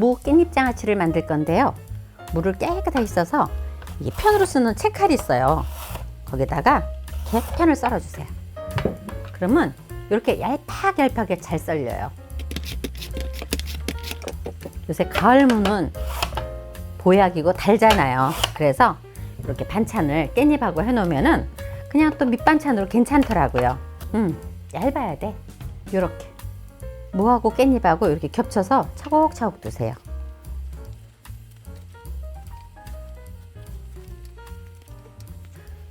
무 깻잎 장아찌를 만들 건데요. 물을 깨끗하게 써서 이게 편으로 쓰는 채칼이 있어요. 거기다가 이렇게 편을 썰어주세요. 그러면 이렇게 얄팍얄팍하게 잘 썰려요. 요새 가을 무는 보약이고 달잖아요. 그래서 이렇게 반찬을 깻잎하고 해놓으면은 그냥 또 밑반찬으로 괜찮더라고요. 음, 얇아야 돼. 요렇게. 무하고 깻잎하고 이렇게 겹쳐서 차곡차곡 두세요.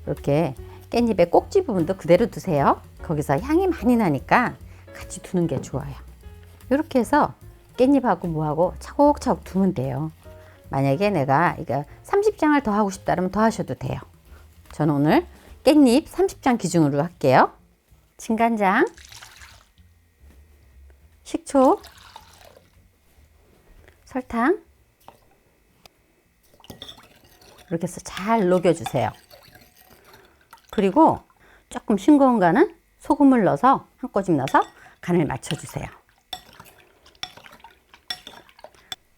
이렇게 깻잎의 꼭지 부분도 그대로 두세요. 거기서 향이 많이 나니까 같이 두는 게 좋아요. 이렇게 해서 깻잎하고 무하고 차곡차곡 두면 돼요. 만약에 내가 이거 30장을 더 하고 싶다면 더 하셔도 돼요. 저는 오늘 깻잎 30장 기준으로 할게요. 진간장, 식초, 설탕 이렇게 해서 잘 녹여주세요. 그리고 조금 싱거운 간은 소금을 넣어서 한 꼬집 넣어서 간을 맞춰주세요.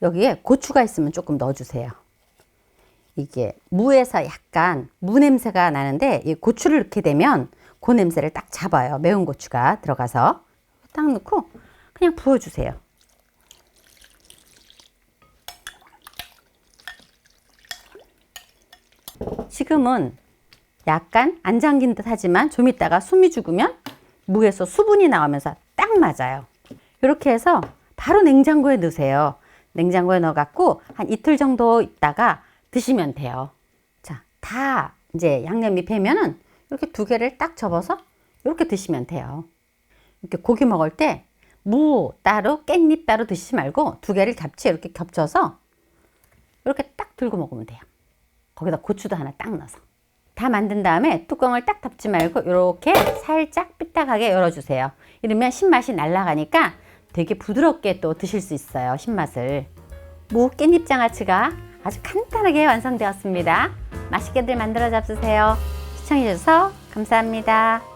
여기에 고추가 있으면 조금 넣어주세요. 이게 무에서 약간 무 냄새가 나는데 이 고추를 넣게 되면 그 냄새를 딱 잡아요. 매운 고추가 들어가서 딱 넣고 그냥 부어주세요. 지금은 약간 안 잠긴 듯 하지만 좀 있다가 숨이 죽으면 무에서 수분이 나오면서 딱 맞아요. 이렇게 해서 바로 냉장고에 넣으세요. 냉장고에 넣어갖고 한 이틀 정도 있다가 드시면 돼요. 자, 다 이제 양념이 배면은 이렇게 두 개를 딱 접어서 이렇게 드시면 돼요. 이렇게 고기 먹을 때 무 따로 깻잎 따로 드시지 말고 두 개를 같이 이렇게 겹쳐서 이렇게 딱 들고 먹으면 돼요. 거기다 고추도 하나 딱 넣어서. 다 만든 다음에 뚜껑을 딱 덮지 말고 이렇게 살짝 삐딱하게 열어주세요. 이러면 신맛이 날아가니까 되게 부드럽게 또 드실 수 있어요. 신맛을. 무 깻잎 장아찌가 아주 간단하게 완성되었습니다. 맛있게들 만들어 잡수세요. 시청해주셔서 감사합니다.